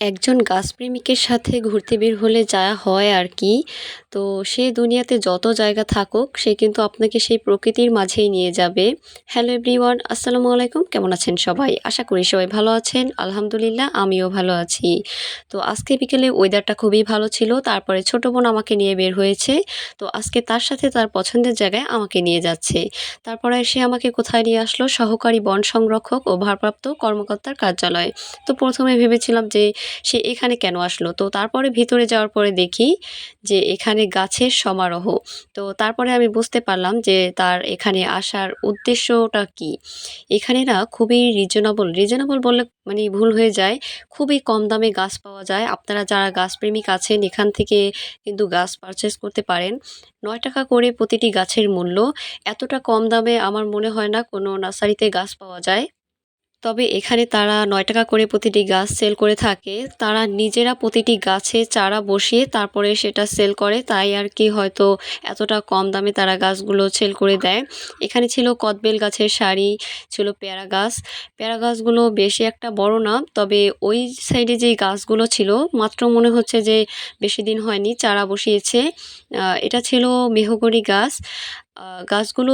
একজন গাছপ্রেমিকের সাথে ঘুরতে বের হলে যা হয় আর কি। তো সে দুনিয়াতে যত জায়গা থাকুক, সে কিন্তু আপনাকে সেই প্রকৃতির মাঝেই নিয়ে যাবে। হ্যালো এভরিওয়ান আসসালামু আলাইকুম। কেমন আছেন সবাই? আশা করি সবাই ভালো আছেন। আলহামদুলিল্লাহ, আমিও ভালো আছি। তো আজকে বিকেলে ওয়েদারটা খুবই ভালো ছিল, তারপরে ছোট বোন আমাকে নিয়ে বের হয়েছে। তো আজকে তার সাথে তার পছন্দের জায়গায় আমাকে নিয়ে যাচ্ছে। তারপরে সে আমাকে কোথায় নিয়ে আসলো? সহকারী বন সংরক্ষক ও ভারপ্রাপ্ত কর্মকর্তার কার্যালয়। তো প্রথমে ভেবেছিলাম যে সে এখানে কেন আসলো? তো তারপরে ভিতরে যাওয়ার পরে দেখি যে এখানে গাছের সমারোহ। তো তারপরে আমি বুঝতে পারলাম যে তার এখানে আসার উদ্দেশ্যটা কি। এখানে না খুবই রিজনেবল রিজনেবল বললে মানে ভুল হয়ে যায়। খুবই কম দামে গাছ পাওয়া যায়। আপনারা যারা গাছপ্রেমিক আছেন, এখান থেকে কিন্তু গাছ পারচেস করতে পারেন। নয় টাকা করে প্রতিটি গাছের মূল্য। এতটা কম দামে আমার মনে হয় না কোনো নার্সারিতে গাছ পাওয়া যায়। তবে এখানে তারা নয় টাকা করে প্রতিটি গাছ সেল করে থাকে। তারা নিজেরা প্রতিটি গাছে চারা বসিয়ে তারপরে সেটা সেল করে। তাই আর কি হয়তো এতটা কম দামে তারা গাছগুলো সেল করে দেয়। এখানে ছিল কদবেল গাছের শাড়ি, ছিল পেয়ারা গাছ। পেয়ারা গাছগুলো বেশি একটা বড় না, তবে ওই সাইডে যেই গাছগুলো ছিল, মাত্র মনে হচ্ছে যে বেশি দিন হয়নি, চারা বসিয়েছে। এটা ছিল মেহগনি গাছ। গাছগুলো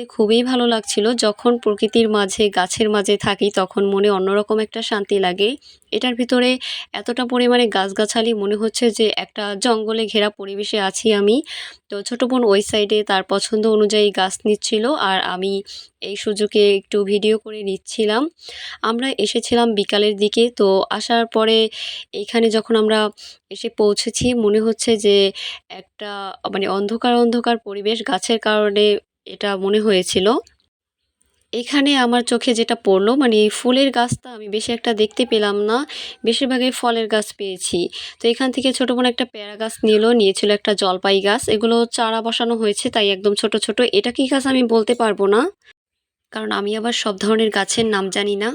দেখতে খুবই ভালো লাগছিল। যখন প্রকৃতির মাঝে, গাছের মাঝে থাকি, তখন মনে অন্যরকম একটা শান্তি লাগে। এটার ভিতরে এতটা পরিমাণে গাছগাছালি মনে হচ্ছে যে একটা জঙ্গলে ঘেরা পরিবেশে আছি আমি। তো ছোটো বোন ওই সাইডে তার পছন্দ অনুযায়ী গাছ নিচ্ছিল আর আমি এই সুযোগে একটু ভিডিও করে নিচ্ছিলাম। আমরা এসেছিলাম বিকালের দিকে, তো আসার পরে এইখানে যখন আমরা এসে পৌঁছেছি, মনে হচ্ছে যে একটা মানে অন্ধকার অন্ধকার পরিবেশ, গাছের কারণে এটা মনে হয়েছিল। এখানে আমার চোখে যেটা পড়ল মানে ফুলের গাছটা আমি বেশি একটা দেখতে পেলাম না, বেশিরভাগই ফলের গাছ পেয়েছি। তো এখান থেকে ছোটো বোন একটা পেয়ারা গাছ নিল, নিয়েছিল একটা জলপাই গাছ। এগুলো চারা বসানো হয়েছে, তাই একদম ছোট ছোট। এটা কি গাছ আমি বলতে পারব না, কারণ আমি আবার সব ধরনের গাছের নাম জানি না।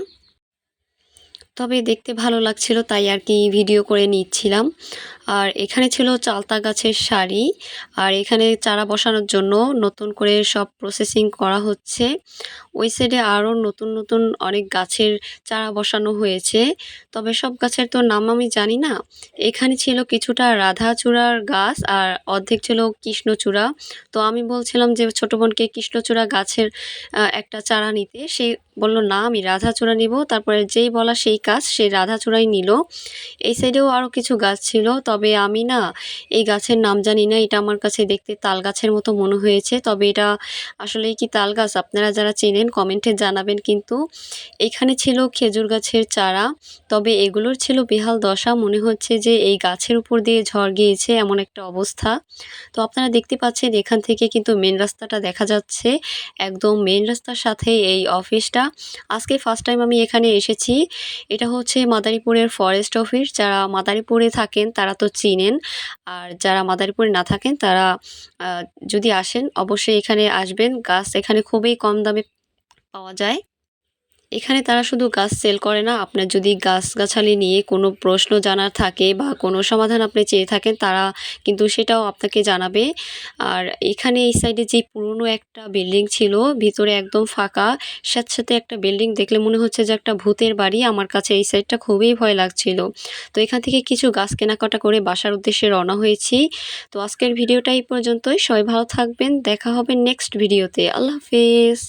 তবে দেখতে ভালো লাগছিল, তাই আর কি ভিডিও করে নিচ্ছিলাম। আর এখানে ছিল চালতা গাছের শাড়ি আর এখানে চারা বসানোর জন্য নতুন করে সব প্রসেসিং করা হচ্ছে। ওই সাইডে আরও নতুন নতুন অনেক গাছের চারা বসানো হয়েছে। তবে সব গাছের তো নাম আমি জানি না। এখানে ছিল কিছুটা রাধাচূড়ার গাছ আর অর্ধেক ছিল কৃষ্ণচূড়া। তো আমি বলছিলাম যে ছোটো বোনকে কৃষ্ণচূড়া গাছের একটা চারা নিতে। সে বলল, না, আমি রাধাচূড়া নিব। তারপরে যেই বলা সেই গাছ সেই রাধাচূড়াই নিল। এই সাইডেও আরও কিছু গাছ ছিল। তবে আমি না এই গাছের নাম জানি না, এটা আমার কাছে দেখতে তাল গাছের মতো মনে হয়েছে। তবে এটা আসলে কি তাল গাছ আপনারা যারা চেনেন কমেন্টে জানাবেন কিন্তু এখানে ছিল খেজুর গাছের চারা, তবে এগুলোর ছিল বেহাল দশা। মনে হচ্ছে যে এই গাছের উপর দিয়ে ঝড় গিয়েছে এমন একটা অবস্থা। তো আপনারা দেখতে পাচ্ছেন এখান থেকে কিন্তু মেন রাস্তাটা দেখা যাচ্ছে, একদম মেন রাস্তার সাথে এই অফিসটা আজকে ফার্স্ট টাইম আমি এখানে এসেছি। এটা হচ্ছে মাদারীপুরের ফরেস্ট অফিস যারা মাদারীপুরে থাকেন তারা তো চিনেন। আর যারা মাদারীপুরে না থাকেন, তারা যদি আসেন, অবশ্যই এখানে আসবেন। গাছ এখানে খুবই কম দামে পাওয়া যায়। এখানে তারা শুধু গাছ সেল করে না, আপনার যদি গাছগাছালি নিয়ে কোনো প্রশ্ন জানার থাকে বা কোনো সমাধান আপনি চেয়ে থাকেন, তারা কিন্তু সেটাও আপনাকে জানাবে। আর এখানে এই সাইডে যে পুরনো একটা বিল্ডিং ছিল, ভিতরে একদম ফাঁকা সাথে সাথে একটা বিল্ডিং দেখলে মনে হচ্ছে যে একটা ভূতের বাড়ি, আমার কাছে এই সাইডটা খুবই ভয় লাগছিল। তো এখান থেকে কিছু গাছ কেনাকাটা করে বাসার উদ্দেশ্যে রওনা হয়েছি। তো আজকের ভিডিওটা এই পর্যন্তই, সবাই ভালো থাকবেন, দেখা হবে নেক্সট ভিডিওতে আল্লাহ হাফেজ।